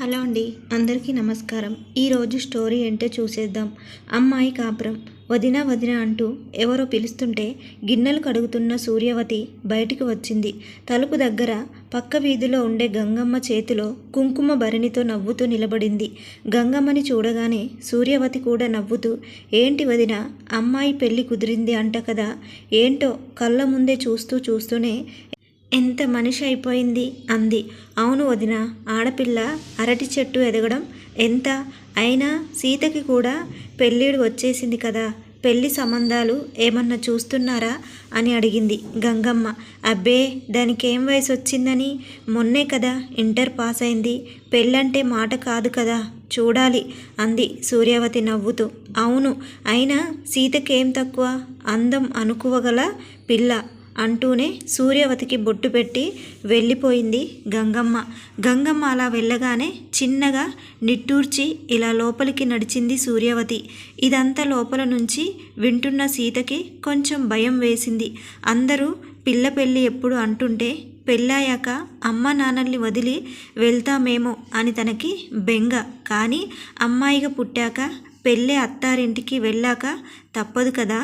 Hello అండి అందరికీ నమస్కారం. ఈరోజు స్టోరీ ఏంటో చూసేద్దాం. అమ్మాయి కాపురం. వదిన వదిన అంటూ ఎవరో పిలుస్తుంటే గిన్నెలు కడుగుతున్న సూర్యవతి బయటికి వచ్చింది. తలుపు దగ్గర పక్క వీధిలో ఉండే గంగమ్మ చేతిలో కుంకుమ భరణితో నవ్వుతూ నిలబడింది. గంగమ్మని చూడగానే సూర్యవతి కూడా నవ్వుతూ ఏంటి వదిన అమ్మాయి పెళ్ళి కుదిరింది అంట కదా. ఏంటో కళ్ళ ముందే చూస్తూ చూస్తూనే ఎంత మనిషి అయిపోయింది? అంది. అవును వదిన ఆడపిల్ల అరటి చెట్టు ఎదగడం ఎంత? అయినా సీతకి కూడా పెళ్ళిడు వచ్చేసింది కదా. పెళ్ళి సంబంధాలు ఏమన్నా చూస్తున్నారా? అని అడిగింది గంగమ్మ. అబ్బే దానికి ఏం వయసు వచ్చిందని మొన్నే కదా ఇంటర్ పాస్ అయింది పెళ్ళంటే మాట కాదు కదా. చూడాలి అంది సూర్యవతి నవ్వుతూ. అవును అయినా సీతకేం తక్కువ? అందం అనుకువగల పిల్ల. అంటూనే సూర్యవతికి బొట్టు పెట్టి వెళ్ళిపోయింది గంగమ్మ. గంగమ్మ అలా వెళ్ళగానే చిన్నగా నిట్టూర్చి ఇలా లోపలికి నడిచింది సూర్యవతి. ఇదంతా లోపల నుంచి వింటున్న సీతకి కొంచెం భయం వేసింది. అందరూ పిల్ల పెళ్ళి ఎప్పుడు అంటుంటే పెళ్ళాయాక అమ్మ నాన్నల్ని వదిలి వెళ్తామేమో అని తనకి బెంగ. కానీ అమ్మాయిగా పుట్టాక పెళ్ళే అత్తారింటికి వెళ్ళాక తప్పదు కదా.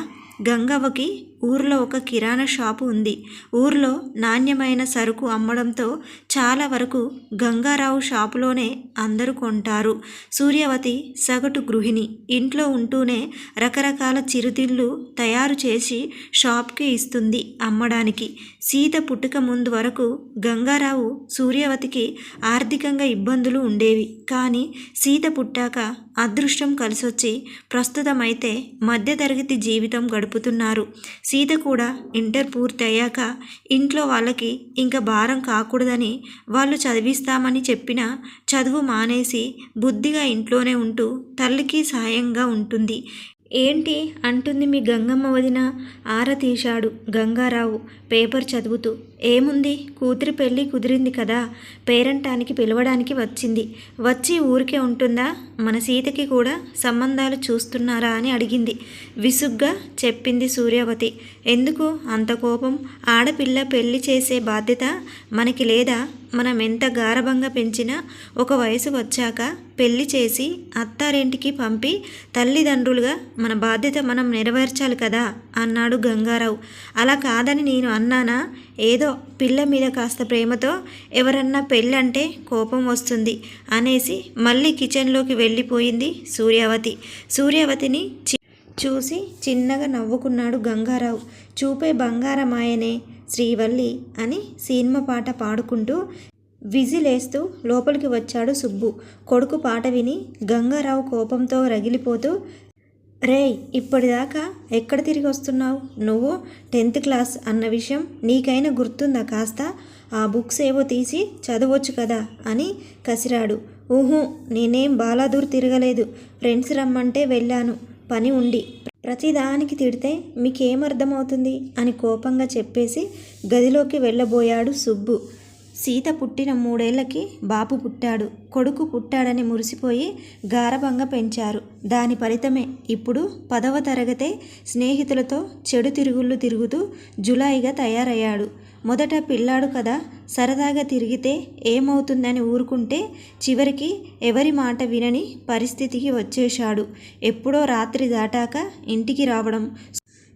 గంగవ్వకి ఊర్లో ఒక కిరాణా షాపు ఉంది. ఊర్లో నాణ్యమైన సరుకు అమ్మడంతో చాలా వరకు గంగారావు షాపులోనే అందరూ కొంటారు. సూర్యవతి సగటు గృహిణి. ఇంట్లో ఉంటూనే రకరకాల చిరుతిళ్ళు తయారు చేసి షాప్కి ఇస్తుంది అమ్మడానికి. సీత పుట్టుక ముందు వరకు గంగారావు సూర్యవతికి ఆర్థికంగా ఇబ్బందులు ఉండేవి. కానీ సీత పుట్టాక అదృష్టం కలిసొచ్చి ప్రస్తుతమైతే మధ్యతరగతి జీవితం గడుపుతున్నారు. సీత కూడా ఇంటర్ పూర్తి అయ్యాక ఇంట్లో వాళ్ళకి ఇంకా భారం కాకూడదని వాళ్ళు చదివిస్తామని చెప్పిన చదువు మానేసి బుద్ధిగా ఇంట్లోనే ఉంటూ తల్లికి సాయంగా ఉంటుంది. ఏంటి? అంటుంది మీ గంగమ్మ వదిన. ఆర తీశాడు. గంగారావు పేపర్ చదువుతూ ఏముంది? కూతురి పెళ్ళి కుదిరింది కదా. పేరంటానికి పిలవడానికి వచ్చింది. వచ్చి ఊరికే ఉంటుందా? మన సీతకి కూడా సంబంధాలు చూస్తున్నారా అని అడిగింది. విసుగ్గా చెప్పింది సూర్యవతి. ఎందుకు? అంత కోపం? ఆడపిల్ల పెళ్ళి చేసే బాధ్యత మనకి లేదా? మనం ఎంత గారభంగా పెంచినా ఒక వయసు వచ్చాక పెళ్ళి చేసి అత్తారింటికి పంపి తల్లిదండ్రులుగా మన బాధ్యత మనం నెరవేర్చాలి కదా అన్నాడు గంగారావు. అలా కాదని నేను అన్నానా? ఏదో పిల్ల మీద కాస్త ప్రేమతో ఎవరన్నా పెళ్ళంటే కోపం వస్తుంది అనేసి మళ్ళీ కిచెన్లోకి వెళ్ళిపోయింది సూర్యావతి. సూర్యావతిని చి- చూసి చిన్నగా నవ్వుకున్నాడు గంగారావు. చూపే బంగారమాయనే శ్రీవల్లి అని సినిమా పాట పాడుకుంటూ విజిలేస్తూ లోపలికి వచ్చాడు సుబ్బు. కొడుకు పాట విని గంగారావు కోపంతో రగిలిపోతూ రేయ్ ఇప్పటిదాకా ఎక్కడ తిరిగి వస్తున్నావు? నువ్వు టెన్త్ క్లాస్ అన్న విషయం నీకైనా గుర్తుందా కాస్త? ఆ బుక్స్ ఏవో తీసి చదవచ్చు కదా అని కసిరాడు. ఊహు నేనేం బాలాదూర్ తిరగలేదు. ఫ్రెండ్స్ రమ్మంటే వెళ్ళాను. పని ఉండి. ప్రతిదానికి తిడితే మీకేమర్థమవుతుంది? అని కోపంగా చెప్పేసి గదిలోకి వెళ్ళబోయాడు సుబ్బు. సీత పుట్టిన మూడేళ్ళకి బాపు పుట్టాడు. కొడుకు పుట్టాడని మురిసిపోయి గారభంగా పెంచారు. దాని ఫలితమే ఇప్పుడు పదవ తరగతే స్నేహితులతో చెడు తిరుగుళ్ళు తిరుగుతూ జులాయిగా తయారయ్యాడు. మొదట పిల్లాడు కదా సరదాగా తిరిగితే ఏమవుతుందని ఊరుకుంటే చివరికి ఎవరి మాట వినని పరిస్థితికి వచ్చేశాడు. ఎప్పుడో రాత్రి దాటాక ఇంటికి రావడం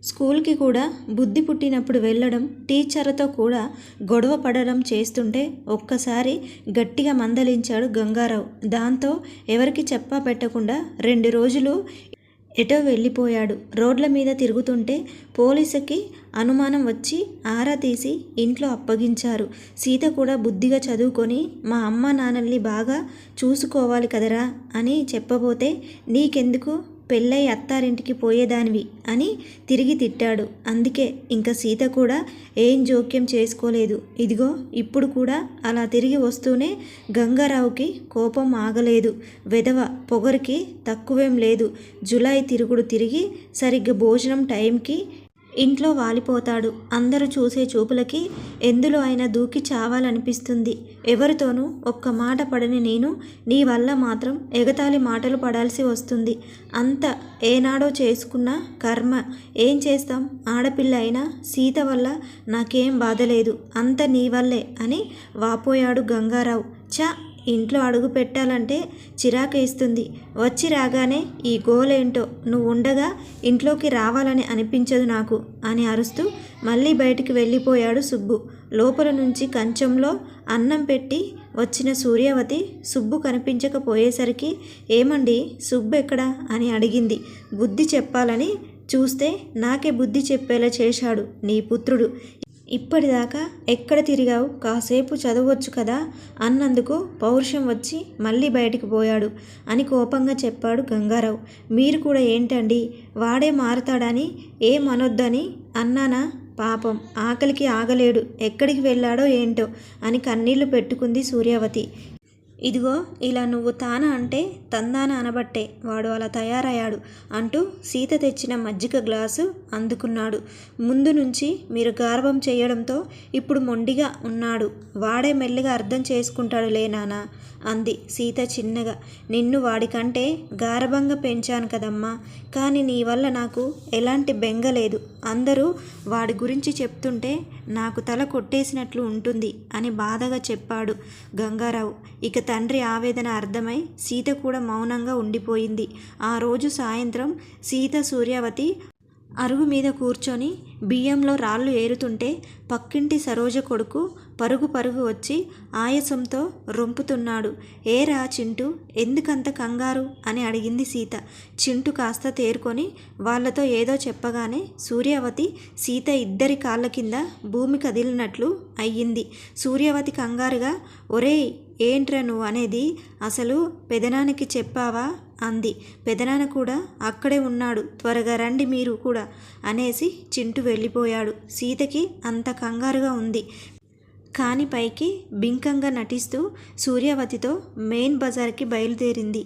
స్కూల్కి కూడా బుద్ధి పుట్టినప్పుడు వెళ్ళడం టీచర్లతో కూడా గొడవ పడడం చేస్తుంటే ఒక్కసారి గట్టిగా మందలించాడు గంగారావు. దాంతో ఎవరికి చెప్పా పెట్టకుండా రెండు రోజులు ఎటో వెళ్ళిపోయాడు. రోడ్ల మీద తిరుగుతుంటే పోలీసుకి అనుమానం వచ్చి ఆరా తీసి ఇంట్లో అప్పగించారు. సీత కూడా బుద్ధిగా చదువుకొని మా అమ్మ నాన్నల్ని బాగా చూసుకోవాలి కదరా అని చెప్పబోతే నీకెందుకు? పెళ్ళై అత్తారింటికి పోయేదానివి అని తిరిగి తిట్టాడు. అందుకే ఇంకా సీత కూడా ఏం జోక్యం చేసుకోలేదు. ఇదిగో ఇప్పుడు కూడా అలా తిరిగి వస్తూనే గంగారావుకి కోపం ఆగలేదు. వెధవ పొగరికి తక్కువేం లేదు. జులై తిరుగుడు తిరిగి సరిగ్గా భోజనం టైంకి ఇంట్లో వాలిపోతాడు. అందరూ చూసే చూపులకి ఎందులో అయినా దూకి చావాలనిపిస్తుంది. ఎవరితోనూ ఒక్క మాట పడని నేను నీ వల్ల మాత్రం ఎగతాళి మాటలు పడాల్సి వస్తుంది. అంత ఏనాడో చేసుకున్న కర్మ. ఏం చేస్తాం? ఆడపిల్ల అయినా సీత వల్ల నాకేం బాధలేదు. అంత నీ వల్లే అని వాపోయాడు గంగారావు. చ ఇంట్లో అడుగు పెట్టాలంటే చిరాకేస్తుంది వచ్చి రాగానే ఈ గోలేంటో? నువ్వు ఉండగా ఇంట్లోకి రావాలని అనిపించదు నాకు అని అరుస్తూ మళ్ళీ బయటికి వెళ్ళిపోయాడు సుబ్బు. లోపల నుంచి కంచంలో అన్నం పెట్టి వచ్చిన సూర్యవతి సుబ్బు కనిపించకపోయేసరికి ఏమండి? సుబ్బు ఎక్కడా? అని అడిగింది. బుద్ధి చెప్పాలని చూస్తే నాకే బుద్ధి చెప్పేలా చేశాడు నీ పుత్రుడు. ఇప్పటిదాకా ఎక్కడ తిరిగావు? కాసేపు చదవచ్చు కదా? అన్నందుకు పౌరుషం వచ్చి మళ్ళీ బయటికి పోయాడు అని కోపంగా చెప్పాడు గంగారావు. మీరు కూడా ఏంటండి? వాడే మారతాడని ఏమనొద్దని అన్నానా? పాపం ఆకలికి ఆగలేడు. ఎక్కడికి వెళ్ళాడో ఏంటో అని కన్నీళ్ళు పెట్టుకుంది సూర్యావతి. ఇదిగో ఇలా నువ్వు తాన అంటే తందాన అనబట్టే వాడు అలా తయారయ్యాడు అంటూ సీత తెచ్చిన మజ్జిగ గ్లాసు అందుకున్నాడు. ముందు నుంచి మీరు గార్వం చేయడంతో ఇప్పుడు మొండిగా ఉన్నాడు. వాడే మెల్లిగా అర్థం చేసుకుంటాడు లే నానా అంది సీత చిన్నగా. నిన్ను వాడికంటే గారభంగా పెంచాను కదమ్మా కానీ నీ వల్ల నాకు ఎలాంటి బెంగ లేదు. అందరూ వాడి గురించి చెప్తుంటే నాకు తల కొట్టేసినట్లు ఉంటుంది అని బాధగా చెప్పాడు గంగారావు. ఇక తండ్రి ఆవేదన అర్థమై సీత కూడా మౌనంగా ఉండిపోయింది. ఆ రోజు సాయంత్రం సీత సూర్యావతి అరుగు మీద కూర్చొని బియ్యంలో రాళ్ళు ఏరుతుంటే పక్కింటి సరోజ కొడుకు పరుగు పరుగు వచ్చి ఆయాసంతో రొంపుతున్నాడు. ఏరా చింటూ ఎందుకంత కంగారు? అని అడిగింది సీత. చింటు కాస్త తేరుకొని వాళ్ళతో ఏదో చెప్పగానే సూర్యవతి సీత ఇద్దరి కాళ్ళ కింద భూమి కదిలినట్లు అయ్యింది. సూర్యవతి కంగారుగా ఒరేయ్ ఏంట్రా నువ్వు అనేది అసలు పెదనానికి చెప్పావా? అంది. పెదనాన్న కూడా అక్కడే ఉన్నాడు. త్వరగా రండి మీరు కూడా అనేసి చింటు వెళ్ళిపోయాడు. సీతకి అంత కంగారుగా ఉంది. కాని పైకి బింకంగా నటిస్తూ సూర్యవతితో మెయిన్ బజార్కి బయలుదేరింది.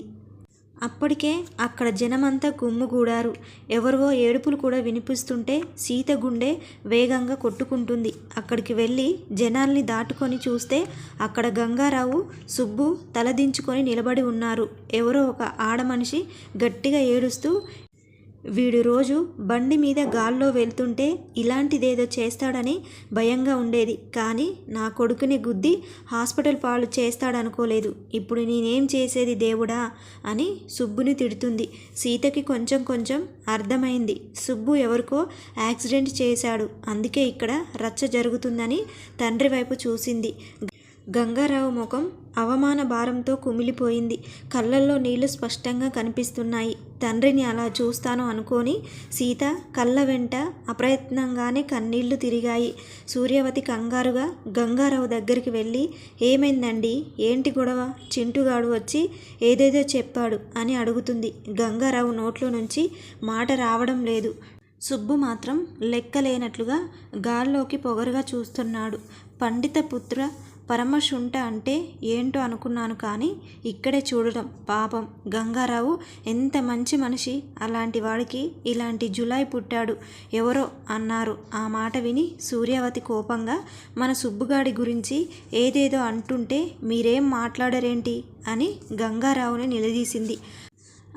అప్పటికే అక్కడ జనమంతా గుమ్ముగూడారు. ఎవరివో ఏడుపులు కూడా వినిపిస్తుంటే సీత గుండె వేగంగా కొట్టుకుంటుంది. అక్కడికి వెళ్ళి జనాల్ని దాటుకొని చూస్తే అక్కడ గంగారావు సుబ్బు తలదించుకొని నిలబడి ఉన్నారు. ఎవరో ఒక ఆడమనిషి గట్టిగా ఏడుస్తూ వీడు రోజు బండి మీద గాల్లో వెళ్తుంటే ఇలాంటిదేదో చేస్తాడని భయంగా ఉండేది. కానీ నా కొడుకుని గుద్ది హాస్పిటల్ పాలు చేస్తాడనుకోలేదు. ఇప్పుడు నేనేం చేసేది దేవుడా? అని సుబ్బుని తిడుతుంది. సీతకి కొంచెం కొంచెం అర్థమైంది. సుబ్బు ఎవరికో యాక్సిడెంట్ చేశాడు. అందుకే ఇక్కడ రచ్చ జరుగుతుందని తండ్రి వైపు చూసింది. గంగారావు ముఖం అవమాన భారంతో కుమిలిపోయింది. కళ్ళల్లో నీళ్ళు స్పష్టంగా కనిపిస్తున్నాయి. తండ్రిని అలా చూస్తాను అనుకోని సీత కళ్ళ వెంట అప్రయత్నంగానే కన్నీళ్ళు తిరిగాయి. సూర్యవతి కంగారుగా గంగారావు దగ్గరికి వెళ్ళి ఏమైందండి? ఏంటి గొడవ? చింటుగాడు వచ్చి ఏదేదో చెప్పాడు అని అడుగుతుంది. గంగారావు నోట్లో నుంచి మాట రావడం లేదు. సుబ్బు మాత్రం లెక్కలేనట్లుగా గాల్లోకి పొగరుగా చూస్తున్నాడు. పండిత పుత్ర పరమశుంఠ అంటే ఏంటో అనుకున్నాను కానీ ఇక్కడే చూడడం పాపం. గంగారావు ఎంత మంచి మనిషి. అలాంటి వాడికి ఇలాంటి జులాయి పుట్టాడు. ఎవరో అన్నారు. ఆ మాట విని సూర్యావతి కోపంగా మన సుబ్బుగాడి గురించి ఏదేదో అంటుంటే మీరేం మాట్లాడరేంటి? అని గంగారావుని నిలదీసింది.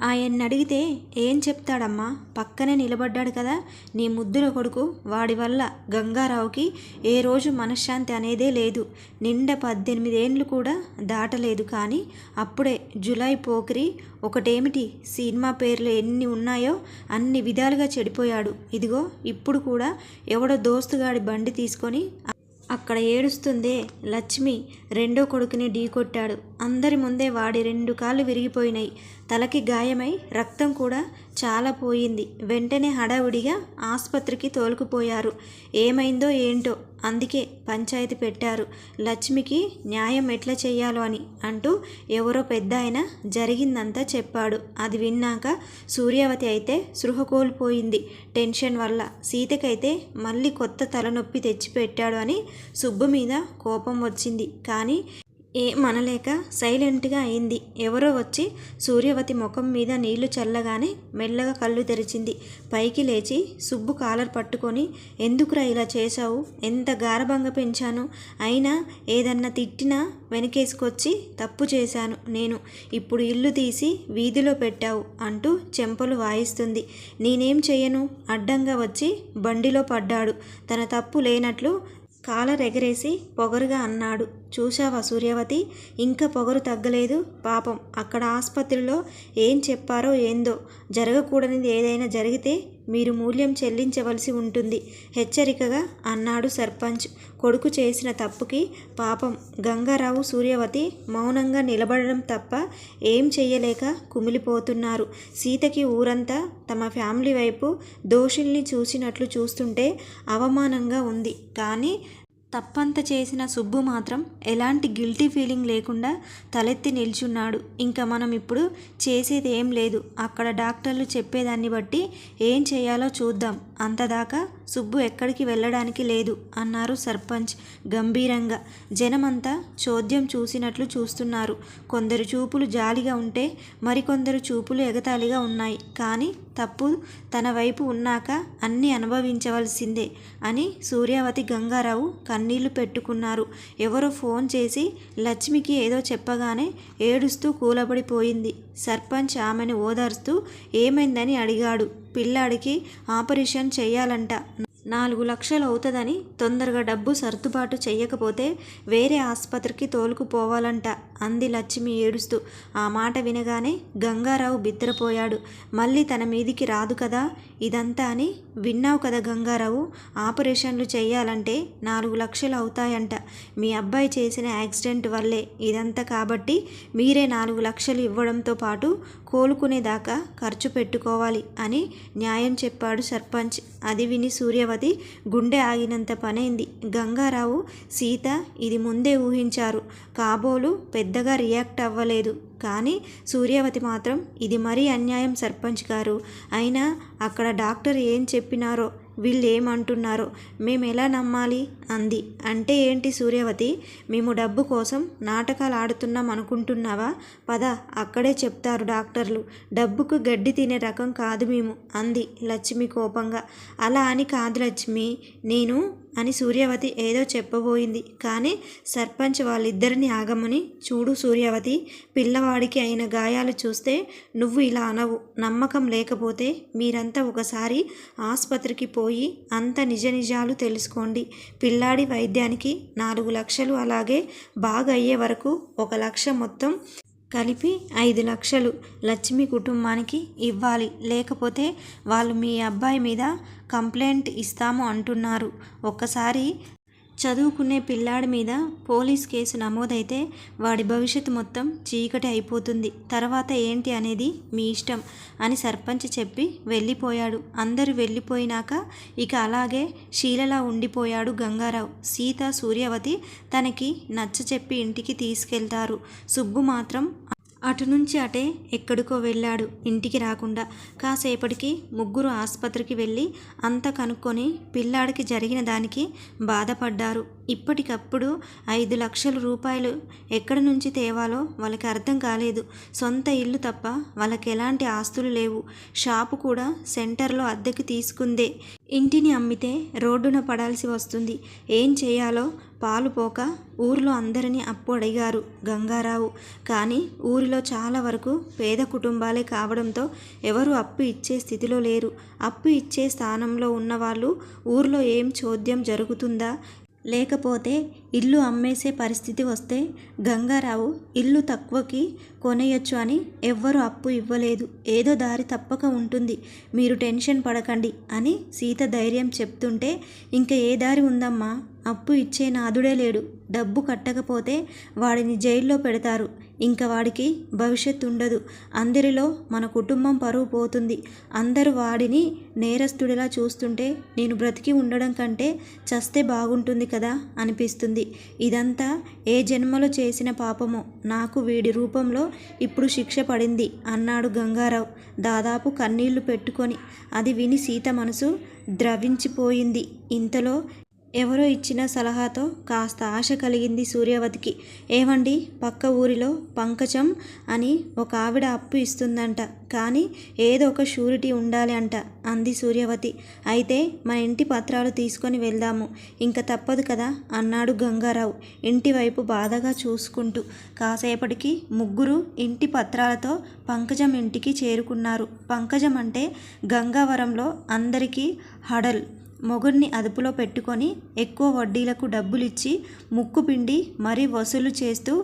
ఆయన్ని అడిగితే ఏం చెప్తాడమ్మా? పక్కనే నిలబడ్డాడు కదా నీ ముద్దుల కొడుకు. వాడి వల్ల గంగారావుకి ఏ రోజు మనశ్శాంతి అనేదే లేదు. నిండా పద్దెనిమిదేండ్లు కూడా దాటలేదు కానీ అప్పుడే జులై పోకిరి ఒకటేమిటి? సినిమా పేర్లు ఎన్ని ఉన్నాయో అన్ని విధాలుగా చెడిపోయాడు. ఇదిగో ఇప్పుడు కూడా ఎవడో దోస్తుగాడి బండి తీసుకొని అక్కడ ఏడుస్తుందే లక్ష్మి రెండో కొడుకుని ఢీకొట్టాడు అందరి ముందే వాడి రెండు కాళ్ళు విరిగిపోయినాయి. తలకి గాయమై రక్తం కూడా చాలా పోయింది. వెంటనే హడావుడిగా ఆసుపత్రికి తోలుకుపోయారు. ఏమైందో ఏంటో అందుకే పంచాయతీ పెట్టారు. లక్ష్మికి న్యాయం ఎట్లా చేయాలో అని అంటూ ఎవరో పెద్ద ఆయన జరిగిందంతా చెప్పాడు. అది విన్నాక సూర్యావతి అయితే సృహ కోల్పోయింది టెన్షన్ వల్ల సీతకైతే మళ్ళీ కొత్త తలనొప్పి తెచ్చిపెట్టాడు అని సుబ్బు మీద కోపం వచ్చింది. కానీ ఏ మనలేక సైలెంట్గా అయింది. ఎవరో వచ్చి సూర్యవతి ముఖం మీద నీళ్ళు చల్లగానే మెల్లగా కళ్ళు తెరిచింది. పైకి లేచి సుబ్బు కాలర్ పట్టుకొని ఎందుకురా ఇలా చేశావు? ఎంత గారభంగా పెంచాను? అయినా ఏదన్నా తిట్టినా వెనకేసుకొచ్చి తప్పు చేశాను నేను. ఇప్పుడు ఇల్లు తీసి వీధిలో పెట్టావు అంటూ చెంపలు వాయిస్తుంది. నేనేం చేయను అడ్డంగా వచ్చి బండిలో పడ్డాడు. తన తప్పు లేనట్లు కాలర్ ఎగరేసి పొగరుగా అన్నాడు. చూశావా సూర్యవతి? ఇంకా పొగరు తగ్గలేదు. పాపం అక్కడ ఆసుపత్రిలో ఏం చెప్పారో ఏందో జరగకూడనిది ఏదైనా జరిగితే మీరు మూల్యం చెల్లించవలసి ఉంటుంది. హెచ్చరికగా అన్నాడు సర్పంచ్. కొడుకు చేసిన తప్పుకి పాపం. గంగారావు సూర్యవతి మౌనంగా నిలబడడం తప్ప ఏం చెయ్యలేక కుమిలిపోతున్నారు. సీతకి ఊరంతా తమ ఫ్యామిలీ వైపు దోషుల్ని చూసినట్లు చూస్తుంటే అవమానంగా ఉంది. కానీ తప్పంత చేసిన సుబ్బు మాత్రం ఎలాంటి గిల్టీ ఫీలింగ్ లేకుండా తలెత్తి నిల్చున్నాడు. ఇంకా మనం ఇప్పుడు చేసేది ఏం లేదు. అక్కడ డాక్టర్లు చెప్పేదాన్ని బట్టి ఏం చేయాలో చూద్దాం. అంతదాకా సుబ్బు ఎక్కడికి వెళ్ళడానికి లేదు అన్నారు సర్పంచ్. గంభీరంగా. జనమంతా చోద్యం చూసినట్లు చూస్తున్నారు. కొందరు చూపులు జాలిగా ఉంటే మరికొందరు చూపులు ఎగతాళిగా ఉన్నాయి. కానీ తప్పు తన వైపు ఉన్నాక అన్నీ అనుభవించవలసిందే అని సూర్యావతి గంగారావు కన్నీళ్ళు పెట్టుకున్నారు. ఎవరో ఫోన్ చేసి లక్ష్మికి ఏదో చెప్పగానే ఏడుస్తూ కూలబడిపోయింది. సర్పంచ్ ఆమెను ఓదార్స్తూ ఏమైందని? అడిగాడు. పిల్లాడికి ఆపరేషన్ చేయాలంట. నాలుగు లక్షలు అవుతుందని తొందరగా డబ్బు సర్దుబాటు చెయ్యకపోతే వేరే ఆసుపత్రికి తోలుకుపోవాలంట. అంది లక్ష్మి ఏడుస్తూ. ఆ మాట వినగానే గంగారావు బిద్దరపోయాడు మళ్ళీ తన మీదికి రాదు కదా? ఇదంతా అని విన్నావు కదా గంగారావు? ఆపరేషన్లు చేయాలంటే నాలుగు లక్షలు అవుతాయంట మీ అబ్బాయి చేసిన యాక్సిడెంట్ వల్లే ఇదంతా కాబట్టి మీరే నాలుగు లక్షలు ఇవ్వడంతో పాటు కోలుకునేదాకా ఖర్చు పెట్టుకోవాలి అని న్యాయం చెప్పాడు సర్పంచ్. అది విని సూర్యవతి గుండె ఆగినంత పనైంది. గంగారావు సీత ఇది ముందే ఊహించారు. కాబోలు పెద్దగా రియాక్ట్ అవ్వలేదు. కానీ సూర్యవతి మాత్రం ఇది మరీ అన్యాయం సర్పంచ్ గారు. అయినా అక్కడ డాక్టర్ ఏం చెప్పినారో వీళ్ళు ఏమంటున్నారో మేము ఎలా నమ్మాలి? అంది. అంటే ఏంటి సూర్యవతి? మేము డబ్బు కోసం నాటకాలు ఆడుతున్నాం అనుకుంటున్నావా? పద అక్కడే చెప్తారు డాక్టర్లు. డబ్బుకు గడ్డి తినే రకం కాదు మేము అంది లక్ష్మి కోపంగా. అలా అని కాదు లక్ష్మి నేను అని సూర్యవతి ఏదో చెప్పబోయింది. కానీ సర్పంచ్ వాళ్ళిద్దరిని ఆగమని చూడు సూర్యవతి పిల్లవాడికి అయిన గాయాలు చూస్తే నువ్వు ఇలా అనవు. నమ్మకం లేకపోతే మీరంతా ఒకసారి ఆసుపత్రికి పోయి అంత నిజ నిజాలు తెలుసుకోండి. పిల్లాడి వైద్యానికి నాలుగు లక్షలు అలాగే బాగా అయ్యే వరకు ఒక లక్ష మొత్తం కలిపి ఐదు లక్షలు లక్ష్మి కుటుంబానికి ఇవ్వాలి. లేకపోతే వాళ్ళు మీ అబ్బాయి మీద కంప్లైంట్ ఇస్తాము అంటున్నారు. ఒక్కసారి చదువుకునే పిల్లాడి మీద పోలీస్ కేసు నమోదైతే వాడి భవిష్యత్తు మొత్తం చీకటి అయిపోతుంది. తర్వాత ఏంటి అనేది మీ ఇష్టం అని సర్పంచ్ చెప్పి వెళ్ళిపోయాడు. అందరూ వెళ్ళిపోయినాక ఇక అలాగే శీలలా ఉండిపోయాడు గంగారావు. సీత సూర్యవతి తనకి నచ్చ చెప్పి ఇంటికి తీసుకెళ్తారు. సుబ్బు మాత్రం అటు నుంచి అటే ఎక్కడికో వెళ్ళాడు ఇంటికి రాకుండా. కాసేపటికి ముగ్గురు ఆసుపత్రికి వెళ్ళి అంత కనుక్కొని పిల్లాడికి జరిగిన దానికి బాధపడ్డారు. ఇప్పటికప్పుడు ఐదు లక్షల రూపాయలు ఎక్కడి నుంచి తేవాలో వాళ్ళకి అర్థం కాలేదు. సొంత ఇల్లు తప్ప వాళ్ళకి ఎలాంటి ఆస్తులు లేవు. షాపు కూడా సెంటర్లో అద్దెకి తీసుకుందే. ఇంటిని అమ్మితే రోడ్డున పడాల్సి వస్తుంది. ఏం చేయాలో? పాలు పోక ఊరిలో అందరినీ అప్పు అడిగారు గంగారావు. కానీ ఊరిలో చాలా వరకు పేద కుటుంబాలే కావడంతో ఎవరు అప్పు ఇచ్చే స్థితిలో లేరు. అప్పు ఇచ్చే స్థానంలో ఉన్నవాళ్ళు ఊరిలో ఏం చోద్యం జరుగుతుందా? లేకపోతే ఇల్లు అమ్మేసే పరిస్థితి వస్తే గంగారావు ఇల్లు తక్కువకి కొనేయొచ్చు అని ఎవ్వరు అప్పు ఇవ్వలేదు. ఏదో దారి తప్పక ఉంటుంది. మీరు టెన్షన్ పడకండి అని సీత ధైర్యం చెప్తుంటే ఇంకా ఏ దారి ఉందమ్మా? అప్పు ఇచ్చే నాదుడే లేడు. డబ్బు కట్టకపోతే వాడిని జైల్లో పెడతారు. ఇంకా వాడికి భవిష్యత్తు ఉండదు అందరిలో మన కుటుంబం పరువు పోతుంది. అందరూ వాడిని నేరస్తుడిలా చూస్తుంటే నేను బ్రతికి ఉండడం కంటే చస్తే బాగుంటుంది కదా అనిపిస్తుంది. ఇదంతా ఏ జన్మలో చేసిన పాపమో నాకు వీడి రూపంలో ఇప్పుడు శిక్ష పడింది అన్నాడు గంగారావు దాదాపు కన్నీళ్ళు పెట్టుకొని. అది విని సీత మనసు ద్రవించిపోయింది. ఇంతలో ఎవరో ఇచ్చిన సలహాతో కాస్త ఆశ కలిగింది సూర్యవతికి. ఏమండి పక్క ఊరిలో పంకజం అని ఒక ఆవిడ అప్పు ఇస్తుందంట. కానీ ఏదో ఒక షూరిటీ ఉండాలి అంట అంది సూర్యవతి. అయితే మన ఇంటి పత్రాలు తీసుకొని వెళ్దాము. ఇంకా తప్పదు కదా అన్నాడు గంగారావు ఇంటి వైపు బాధగా చూసుకుంటూ. కాసేపటికి ముగ్గురు ఇంటి పత్రాలతో పంకజం ఇంటికి చేరుకున్నారు. పంకజం అంటే గంగావరంలో అందరికీ హడల్. మొగుడిని అదుపులో పెట్టుకొని ఎక్కువ వడ్డీలకు డబ్బులిచ్చి ముక్కు పిండి మరీ వసూలు చేస్తూ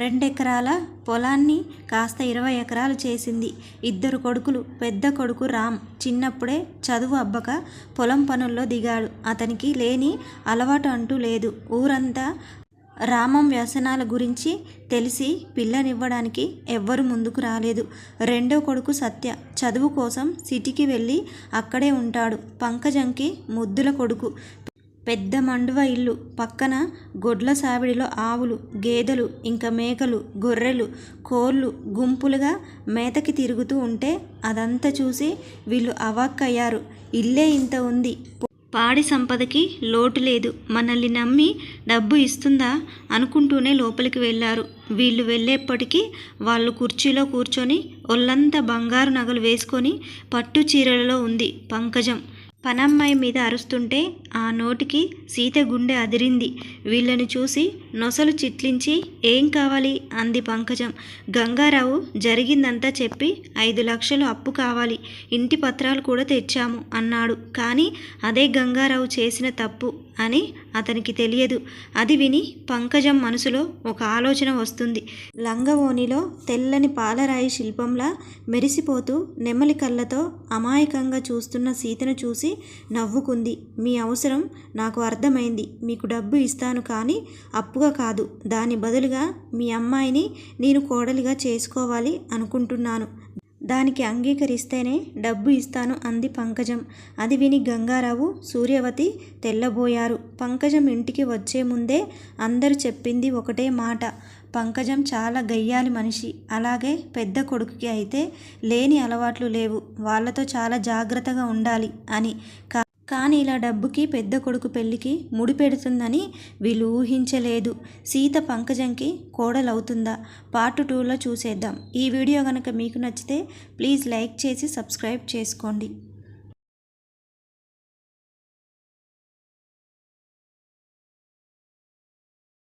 రెండెకరాల పొలాన్ని కాస్త ఇరవై ఎకరాలు చేసింది. ఇద్దరు కొడుకులు పెద్ద కొడుకు రామ్ చిన్నప్పుడే చదువు అబ్బక పొలం పనుల్లో దిగాడు. అతనికి లేని అలవాటు అంటూ లేదు. ఊరంతా రామం వ్యసనాల గురించి తెలిసి పిల్లనివ్వడానికి ఎవ్వరు ముందుకు రాలేదు. రెండో కొడుకు సత్య చదువు కోసం సిటీకి వెళ్ళి అక్కడే ఉంటాడు. పంకజంకి ముద్దుల కొడుకు. పెద్ద మండువ ఇల్లు. పక్కన గొడ్ల సావిడిలో ఆవులు గేదెలు ఇంకా మేకలు గొర్రెలు కోళ్ళు గుంపులుగా మేతకి తిరుగుతూ ఉంటే అదంతా చూసి వీళ్ళు అవాక్కయ్యారు. ఇల్లే ఇంత ఉంది. పాడి సంపదకి లోటు లేదు. మనల్ని నమ్మి డబ్బు ఇస్తుందా అనుకుంటూనే లోపలికి వెళ్ళారు. వీళ్ళు వెళ్ళేప్పటికీ వాళ్ళు కుర్చీలో కూర్చొని ఒళ్ళంతా బంగారు నగలు వేసుకొని పట్టు చీరలలో ఉంది పంకజం. పనమ్మాయి మీద అరుస్తుంటే ఆ నోటికి సీత గుండె అదిరింది. వీళ్ళని చూసి నొసలు చిట్లించి ఏం కావాలి? అంది పంకజం. గంగారావు జరిగిందంతా చెప్పి ఐదు లక్షలు అప్పు కావాలి. ఇంటి పత్రాలు కూడా తెచ్చాము అన్నాడు. కానీ అదే గంగారావు చేసిన తప్పు అని అతనికి తెలియదు. అది విని పంకజం మనసులో ఒక ఆలోచన వస్తుంది. లంగవోనిలో తెల్లని పాలరాయి శిల్పంలా మెరిసిపోతూ నెమలి కళ్ళతో అమాయకంగా చూస్తున్న సీతను చూసి నవ్వుకుంది. మీ అవసరం అవసరం? నాకు అర్థమైంది. మీకు డబ్బు ఇస్తాను కానీ అప్పుగా కాదు. దాని బదులుగా మీ అమ్మాయిని నేను కోడలిగా చేసుకోవాలి అనుకుంటున్నాను. దానికి అంగీకరిస్తేనే డబ్బు ఇస్తాను అంది పంకజం. అది విని గంగారావు సూర్యవతి తెల్లబోయారు. పంకజం ఇంటికి వచ్చే ముందే అందరు చెప్పింది ఒకటే మాట. పంకజం చాలా గయ్యాలి మనిషి. అలాగే పెద్ద కొడుకుకి అయితే లేని అలవాట్లు లేవు. వాళ్ళతో చాలా జాగ్రత్తగా ఉండాలి అని కా కానీ ఇలా డబ్బుకి పెద్ద కొడుకు పెళ్ళికి ముడిపెడుతుందని వీళ్ళు ఊహించలేదు. సీత పంకజంకి కోడలవుతుందా? పార్ట్ టూలో చూసేద్దాం. ఈ వీడియో కనుక మీకు నచ్చితే ప్లీజ్ లైక్ చేసి సబ్స్క్రైబ్ చేసుకోండి.